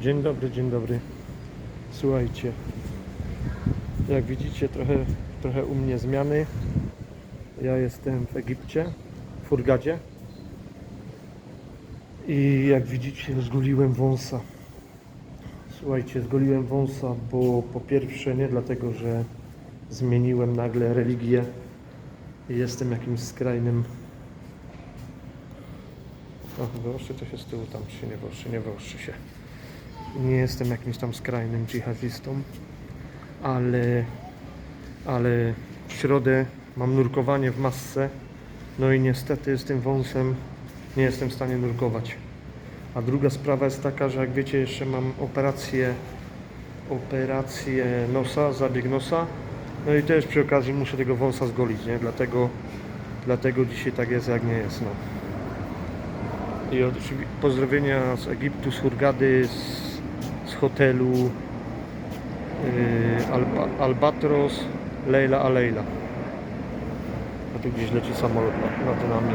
Dzień dobry, dzień dobry. Słuchajcie, jak widzicie trochę, trochę u mnie zmiany. Ja jestem w Egipcie, w Hurgadzie. I jak widzicie zgoliłem wąsa. Słuchajcie, zgoliłem wąsa, bo po pierwsze nie dlatego, że zmieniłem nagle religię i jestem jakimś skrajnym o, wyostrzy to się z tyłu, tam się nie wyostrzy, nie wyostrzy się. Nie jestem jakimś tam skrajnym dżihadistą, ale, ale w środę mam nurkowanie w masce, no i niestety z tym wąsem nie jestem w stanie nurkować. A druga sprawa jest taka, że jak wiecie, jeszcze mam operację, operację nosa, zabieg nosa, no i też przy okazji muszę tego wąsa zgolić, nie? Dlatego, dlatego dzisiaj tak jest, jak nie jest, no. I oczywi- pozdrowienia z Egiptu, z Hurgady, z hotelu yy, Alba, Albatros, Leila Aleila. A tu gdzieś leci samolot nad nami.